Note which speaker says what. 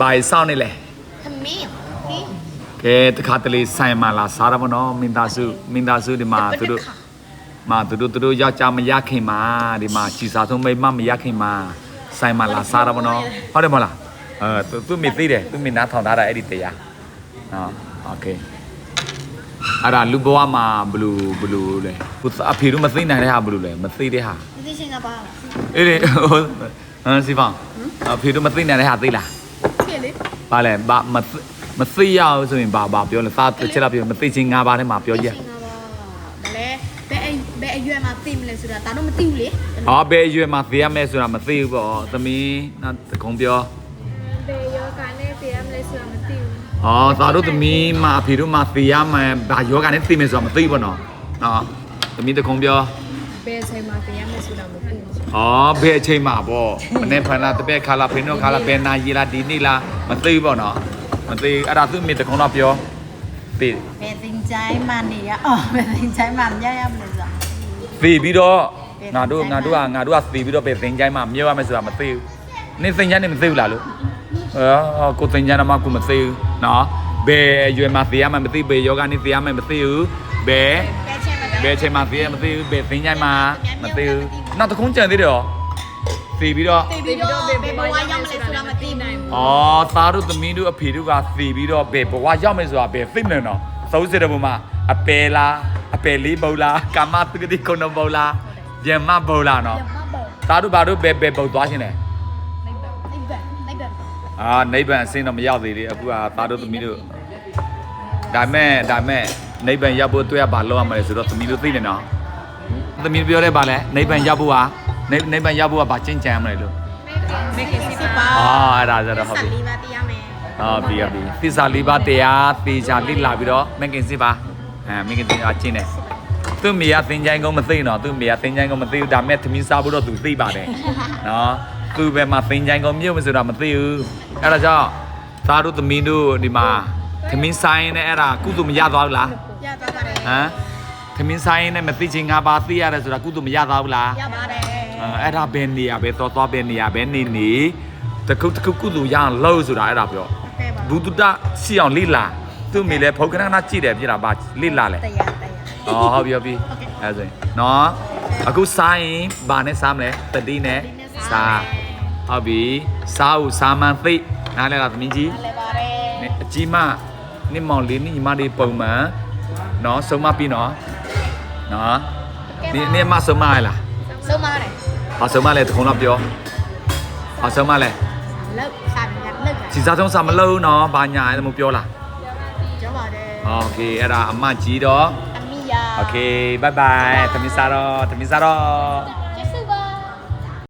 Speaker 1: ဘာစောင်းနေလဲ
Speaker 2: သမီးဟင်း
Speaker 1: ကဲတခါတလေဆိုင်မှာလာစားရမနော်မင်းသားစုမင်းသားစုဒီမှာသူတို့မာသူတို့သူတို့ယောက်ျားမရခင်မှာဒီမှာချီစားဆုံးမိမမရခင်မှာဆိုင်မှာလာစားရမနော်ဟုတ်တယ်မဟုတ်လားအဲသူသူမိသိတယ်သူမိနားထောင်ထားတာအဲ့ဒီတရားနော်โอเคအဲ့ဒါလူဘဝမှာဘလူးဘလူးလဲသူအဖေတို့မသိနိုင်တဲ့ဟာဘလူးလဲမသိတဲ့ဟာ
Speaker 2: ဒီချင်းကပါ
Speaker 1: အေးလေဟိုဟမ်စီဖောင်းအဖေတို့မသိနိုင်တဲ့ဟာသိလား
Speaker 2: ဖြစ်လေ
Speaker 1: ပါလဲဘာမသိမသိရအောင်ဆိုရင်ဘာဘာပြောလဲစားတစ်ချက်တော့ပြောမသိချင်း၅ပါးထဲမှာပြောကြ
Speaker 2: ချင်းကပါဒါလေဘယ်ဘယ်အရွယ်မှာသိမလဲဆိုတာဒါတော့မသိဘူးလေ။
Speaker 1: အော်ဘယ်ရွယ်မှာသိရမယ်ဆိုတာမသိဘူးပေါ့။သမီးနောက်တကုံပြော
Speaker 3: ဘယ်ယောဂနဲ့ပြရမလဲဆိုတာမသိဘူး။
Speaker 1: အော်သားတို့သမီးမအဖေတို့မသိရမယ်ဘာယောဂနဲ့သိမယ်ဆိုတာမသိဘူးပေါ့နော်။နော်။သမီးတကုံပြော
Speaker 3: ဘယ်ချိန်မှာပြရမလဲဆိုတာမသိဘူး။
Speaker 1: အော်ဘယ်အချိန်မှာပေါ့။မနေ့ဖန်လာတပည့်ခါလာဖိနိုခါလာဘယ်နာရီလာဒီနေ့လားမသိဘူးပေါ့နော်။မသိဘူးအဲ့ဒါသူ့မိတကုံတော့ပြော။သိ
Speaker 4: ဘယ်တင်ချိုင်းမှနေရအော်ဘယ်တင်ချိုင်းမှရရမလဲဆို
Speaker 1: သိပြီးတော့
Speaker 4: ဘယ်
Speaker 1: ငါတို့
Speaker 4: သင်ချိုင်း
Speaker 1: ငါ
Speaker 4: မှာ
Speaker 1: တို့ကငါတို့ကသိပြီးတော့ပဲသင်ချိုင်းမှာမြဲရမယ်ဆိုတာမသိဘူး။နေသင်ချိုင်းနေမသိဘူးလားလို့။အော်ကိုသင်ချိုင်းတော့မှကိုမသိဘူးနော်။ဘယ်အရွယ်မှာသိရမှမသိဘယ်ယောဂနဲ့သိရမှမသိဘူး။ဘယ်
Speaker 2: ဘယ်ချင်းမှာ
Speaker 1: ဘယ်အချိန်မှာသိရမသိဘူးဘယ်သင်ချိုင်းမှာမသိဘူး။နောက်တစ်ခုကြံသေးတယ်ရော။သိပြီးတော့
Speaker 2: သိပြီးတော့ဘယ်ဘဝရောက်မလဲဆိုတာမသိနိုင်ဘူး
Speaker 1: အော်သားတို့သမီးတို့အဖေတို့ကသိပြီးတော့ဘယ်ဘဝရောက်မယ်ဆိုတာဘယ်သိမလဲနော်။သုံးစစ်တဲ့ပုံမှာအပယ်လားအပယ်လေးပုံလားကာမတုဂတိခုနပုံလားဗျမပုံလားနော်
Speaker 2: ရမပေါ့။
Speaker 1: သားတို့ဘာတို့ဘယ်ဘယ်ပုံသွားရှင်လဲ
Speaker 2: လိုက်ပါလိုက်ပါလိုက်ပါ။
Speaker 1: အာနိဗ္ဗာန်အစင်းတော့မရောက်သေးသေးအခုကသားတို့သမီးတို့ဒါမဲ့ဒါမဲ့ နိဗ္ဗာန်ရောက်ဖို့တွေ့ရပါလောက်ရမှာလေဆိုတော့သမီးတို့သိတယ်နော်။သမီးတို့ပြောရဲပါလဲနိဗ္ဗာန်ရောက်ဖို့ဟာနိနိဗ္ဗာန်ရောက်ဖို့ကဘာကျင့်ကြံရမလဲလို့
Speaker 2: မေကစီပါ။
Speaker 1: အာအဲ့ဒါကြတော့ဟုတ်
Speaker 2: ဆက်
Speaker 1: ပြီ
Speaker 2: လီပါတရားမယ်။
Speaker 1: အော်ပြီပြီ။သစ္စာလေးပါးတရားသေချာလိလာပြီးတော့မင်္ဂင်စစ်ပါ။အဲမင်္ဂင်စစ်အချင်းနဲ့သူ့မိကသင်ချိုင်းကုန်းမသိတော့သူ့မိကသင်ချိုင်းကုန်းမသိဘူးဒါမဲ့သမီးစားဖို့တော့သူသိပါတယ်နော်သူ့ဘယ်မှာသင်ချိုင်းကုန်းမြုပ်မဆိုတာမသိဘူးအဲ့ဒါကြောင့်သားတို့သမီးတို့ဒီမှာ သမင်းဆိုင်နဲ့အဲ့ဒါကုသိုလ်မရသွားဘူးလား
Speaker 2: ရသွားပါတယ်
Speaker 1: ဟမ်သမင်းဆိုင်နဲ့မသိချင်းငါးပါးသိရတယ်ဆိုတာကုသိုလ်မရသွားဘူးလား
Speaker 2: ရပါတယ်
Speaker 1: အဲအဲ့ဒါဘယ်နေရပဲသွားသွားပဲနေရပဲနေနေတခုတခုကုသိုလ်ရအောင်လုပ်ဆိုတာအဲ့ဒါပြော
Speaker 2: ကဲပါ
Speaker 1: ဘုဒ္ဓစီအောင်လိလာသူ့မိလဲဖုတ်ခဏခဏကြည့်တယ်ပြတာပါလိလာလဲ
Speaker 2: တရားတရား
Speaker 1: အော်ဟုတ်ပြီဟုတ်ပြီအဲ့ဒါဆိုရင်နော်အခုစားရင်ဘာနဲ့စားမလဲတတိနဲ့စားဟုတ်ပြီစားဦးစားမှန်သိနားလဲလားသမီးကြီး
Speaker 2: လဲပါတယ်
Speaker 1: နဲ့အကြီးမ နိမောင်လေးနိညီမလေးပုံမှန်နော်ဆုံးမပြီနော်နော်ဒီနေ့မှဆုံးမရလား
Speaker 2: ဆုံးပါတယ်
Speaker 1: ဟာဆုံးမလဲတခုံတော့ပြောဟာဆုံးမလဲ
Speaker 2: လောက်စားပြန်လောက်
Speaker 1: စီစားဆုံးစားမလို့နော်ဘာညာအဲ့လိုပြောလား
Speaker 2: ကျော်ပါတယ်
Speaker 1: โอเคအဲ့ဒါအမကြီးတော့
Speaker 2: အမီယာ
Speaker 1: โอเคဘိုင်ဘိုင်သမီးစားတော့သမီးစားတော့